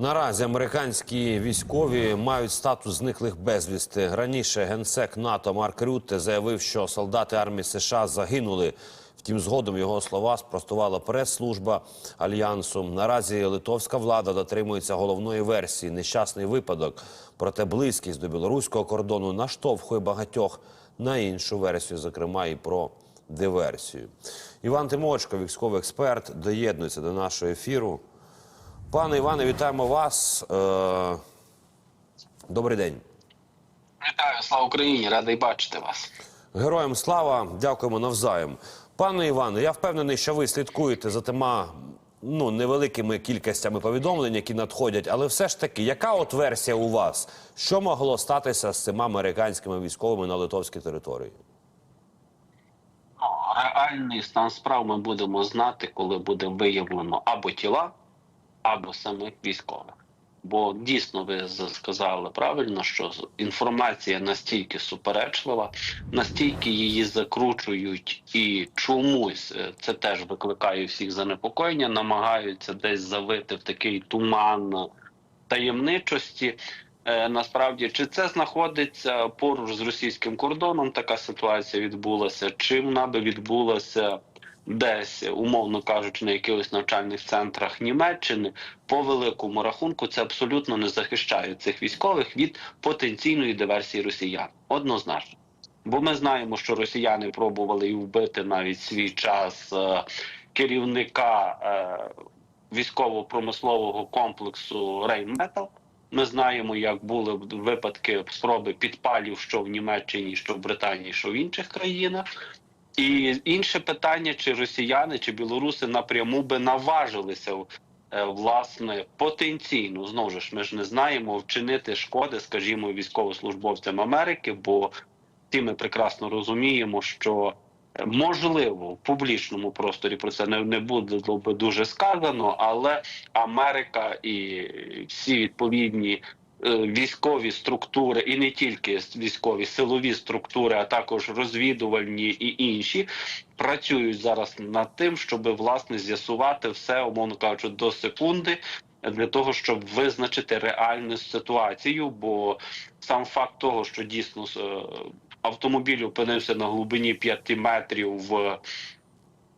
Наразі американські військові мають статус зниклих безвісти. Раніше генсек НАТО Марк Рютте заявив, що солдати армії США загинули. Втім, згодом його слова спростувала прес-служба альянсу. Наразі литовська влада дотримується головної версії нещасний випадок. Проте близькість до білоруського кордону наштовхує багатьох на іншу версію, зокрема і про диверсію. Іван Тимочко, військовий експерт, доєднується до нашого ефіру. Пане Іване, вітаємо вас. Е, Добрий день. Вітаю, слава Україні! Радий бачити вас. Героям слава, дякуємо навзаєм. Пане Іване, я впевнений, що ви слідкуєте за тима ну, невеликими кількостями повідомлень, які надходять, але все ж таки, яка от версія у вас? Що могло статися з цими американськими військовими на литовській території? Реальний стан справ ми будемо знати, коли буде виявлено або тіла, або самих військових. Бо дійсно ви сказали правильно, що інформація настільки суперечлива, настільки її закручують, і чомусь е, це теж викликає всіх занепокоєння, намагаються десь завити в такий туман таємничості. Е, Насправді, чи це знаходиться поруч з російським кордоном? Така ситуація відбулася, чи вона би відбулася десь, умовно кажучи, на якихось навчальних центрах Німеччини, по великому рахунку, це абсолютно не захищає цих військових від потенційної диверсії росіян. Однозначно. Бо ми знаємо, що росіяни пробували і вбити навіть свій час е, керівника е, військово-промислового комплексу Рейнметал. Ми знаємо, як були випадки спроби підпалів, що в Німеччині, що в Британії, що в інших країнах. І інше питання: чи росіяни, чи білоруси напряму би наважилися е, власне потенційно знову ж ми ж не знаємо вчинити шкоди, скажімо, військовослужбовцям Америки, бо всі ми прекрасно розуміємо, що е, можливо в публічному просторі про це не, не буде би дуже сказано, але Америка і всі відповідні військові структури, і не тільки військові силові структури, а також розвідувальні і інші. Працюють зараз над тим, щоб власне з'ясувати все, умовно кажучи, до секунди для того, щоб визначити реальну ситуацію. Бо сам факт того, що дійсно е, автомобіль опинився на глибині 5 метрів в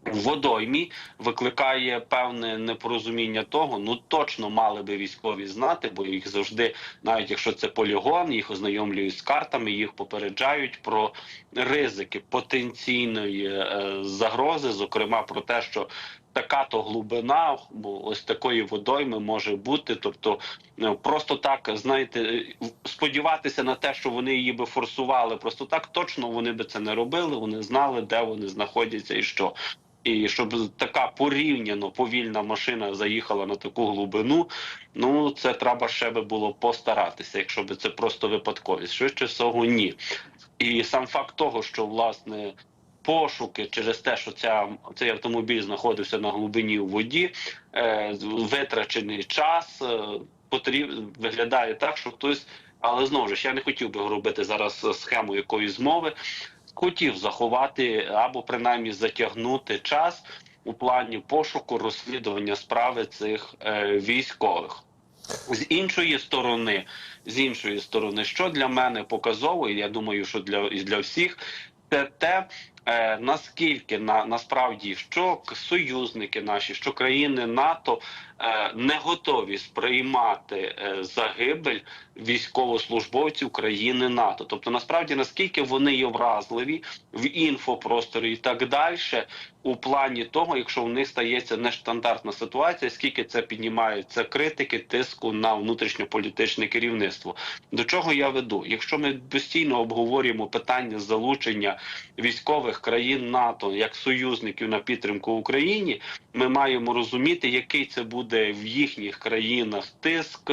водоймі викликає певне непорозуміння того. Ну точно мали би військові знати, бо їх завжди, навіть якщо це полігон, їх ознайомлюють з картами, їх попереджають про ризики потенційної е, загрози, зокрема про те, що така то глибина, ось такої водойми може бути. Тобто, е, просто так знаєте, сподіватися на те, що вони її би форсували, просто так точно вони би це не робили. Вони знали, де вони знаходяться і що. І щоб така порівняно повільна машина заїхала на таку глибину, ну це треба ще би було постаратися, якщо би це просто випадковість. Швидше всього, ні. І сам факт того, що власне пошуки через те, що ця цей автомобіль знаходився на глибині у воді, е, витрачений час е, потріб виглядає так, що хтось. Але знову ж я не хотів би робити зараз схему якоїсь змови. Хотів заховати або принаймні затягнути час у плані пошуку розслідування справи цих е, військових. З іншої сторони, з іншої сторони, що для мене показово, і я думаю, що для, і для всіх, це те, е, наскільки на насправді що союзники наші, що країни НАТО е, не готові сприймати е, загибель військовослужбовців країни НАТО. Тобто, насправді наскільки вони є вразливі в інфопросторі і так далі, у плані того, якщо в них стається нестандартна ситуація, скільки це піднімається критики, тиску на внутрішньополітичне керівництво. До чого я веду? Якщо ми постійно обговорюємо питання залучення військових країн НАТО як союзників на підтримку Україні, ми маємо розуміти, який це буде в їхніх країнах тиск,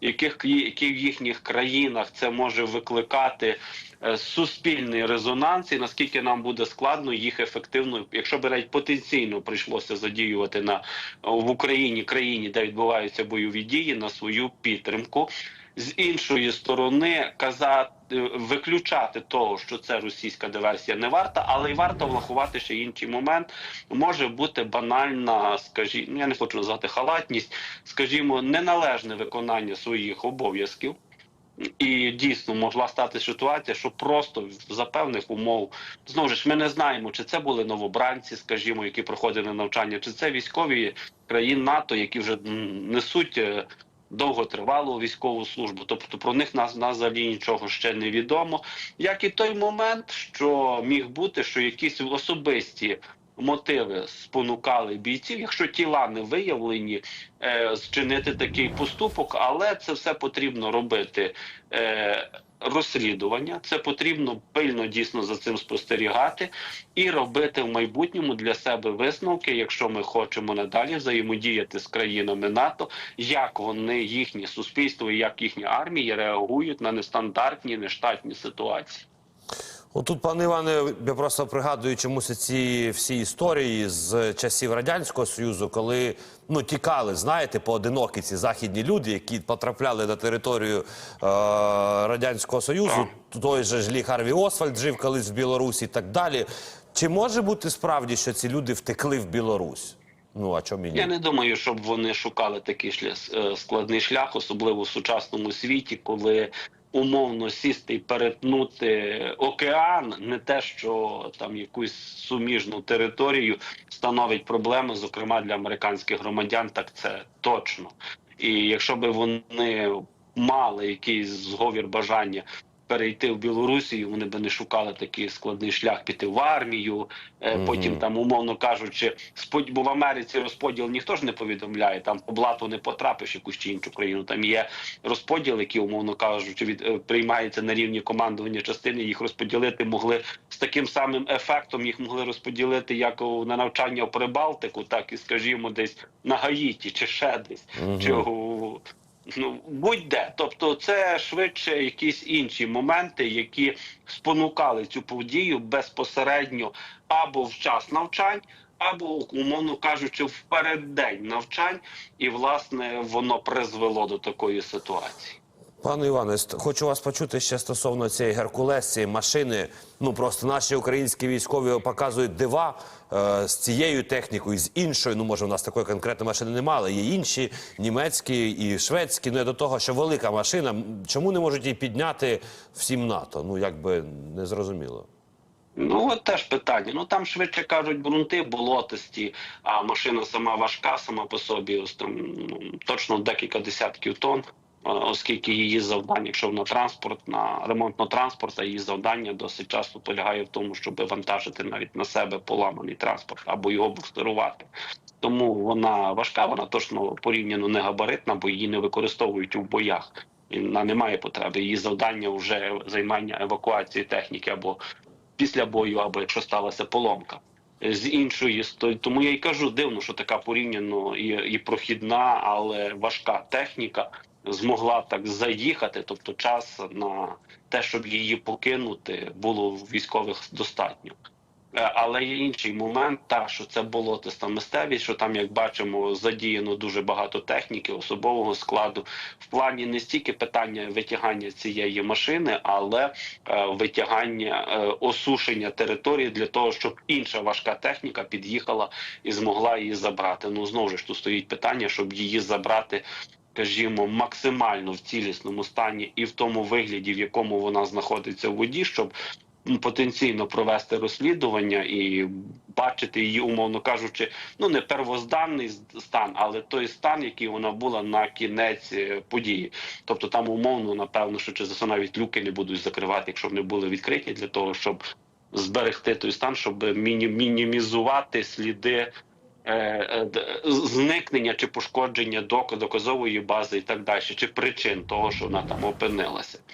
яких які в їхніх країнах це може викликати е, суспільний резонанс, і наскільки нам буде складно їх ефективно, якщо б навіть потенційно прийшлося задіювати на в Україні країні, де відбуваються бойові дії, на свою підтримку. З іншої сторони, казати виключати того, що це російська диверсія, не варта, але й варто врахувати ще інший момент. Може бути банальна, скажімо, я не хочу назвати халатність, скажімо, неналежне виконання своїх обов'язків. І дійсно могла стати ситуація, що просто за певних умов знову ж ми не знаємо, чи це були новобранці, скажімо, які проходили навчання, чи це військові країн НАТО, які вже несуть е, довготривалу військову службу. Тобто про них нас, взагалі нічого ще не відомо. Як і той момент, що міг бути, що якісь особисті. Мотиви спонукали бійців, якщо тіла не виявлені, е, зчинити такий поступок, але це все потрібно робити е, розслідування. Це потрібно пильно дійсно за цим спостерігати і робити в майбутньому для себе висновки, якщо ми хочемо надалі взаємодіяти з країнами НАТО, як вони їхнє суспільство і як їхні армії реагують на нестандартні нештатні ситуації. Отут, пане Іване, я просто пригадую чомусь ці всі історії з часів радянського союзу, коли ну тікали, знаєте, поодинокі ці західні люди, які потрапляли на територію е, радянського союзу. Той же ж Лі Харві Освальд жив колись в Білорусі і так далі. Чи може бути справді, що ці люди втекли в Білорусь? Ну а чому? Я не думаю, щоб вони шукали такий шлях, е, складний шлях, особливо в сучасному світі, коли умовно сісти і перетнути океан, не те, що там якусь суміжну територію становить проблеми, зокрема для американських громадян, так це точно. І якщо би вони мали якийсь зговір бажання. Перейти в Білорусію, вони би не шукали такий складний шлях піти в армію. е, Потім там, умовно кажучи, бо в Америці розподіл ніхто ж не повідомляє. Там по блату не потрапиш якусь чи іншу країну. Там є розподіл, який, умовно кажучи, від е, приймається на рівні командування частини. Їх розподілити могли з таким самим ефектом. Їх могли розподілити як на навчання в Прибалтику, так і скажімо, десь на Гаїті чи ще десь чи у ну будь-де. Тобто, це швидше якісь інші моменти, які спонукали цю подію безпосередньо або в час навчань. Або умовно кажучи, в переддень навчань, і власне воно призвело до такої ситуації. Пане Іване, хочу вас почути ще стосовно цієї Геркулес, цієї машини. Ну просто наші українські військові показують дива е, з цією технікою, з іншою. Ну може, у нас такої конкретної машини немає, але є інші німецькі і шведські. Ну я до того, що велика машина. Чому не можуть її підняти всім НАТО? Ну якби не зрозуміло. Ну от теж питання. Ну там швидше кажуть ґрунти болотисті, а машина сама важка, сама по собі, ось там ну, точно декілька десятків тонн. Е, Оскільки її завдання, якщо вона транспортна, ремонтно-транспортна, її завдання досить часто полягає в тому, щоб вантажити навіть на себе поламаний транспорт або його буксирувати. Тому вона важка, вона точно порівняно не габаритна, бо її не використовують у боях. Вона не має потреби. Її завдання вже займання евакуації техніки або після бою, або якщо сталася поломка. З іншої сторони, тому я й кажу, дивно, що така порівняно і, і прохідна, але важка техніка змогла так заїхати. Тобто, час на те, щоб її покинути, було в військових достатньо. Е, Але є інший момент, та що це болотиста місцевість, що там, як бачимо, задіяно дуже багато техніки, особового складу. В плані не стільки питання витягання цієї машини, але е, витягання е, осушення території для того, щоб інша важка техніка під'їхала і змогла її забрати. Ну знову ж тут стоїть питання, щоб її забрати. Скажімо, максимально в цілісному стані і в тому вигляді, в якому вона знаходиться в воді, щоб потенційно провести розслідування і бачити її, умовно кажучи, ну не первозданний стан, але той стан, який вона була на кінець е, події. Тобто там умовно, напевно, що через це навіть люки не будуть закривати, якщо вони були відкриті, для того, щоб зберегти той стан, щоб міні- мінімізувати сліди. Е, е, Зникнення чи пошкодження док- доказової бази і так далі, чи причин того, що вона там опинилася.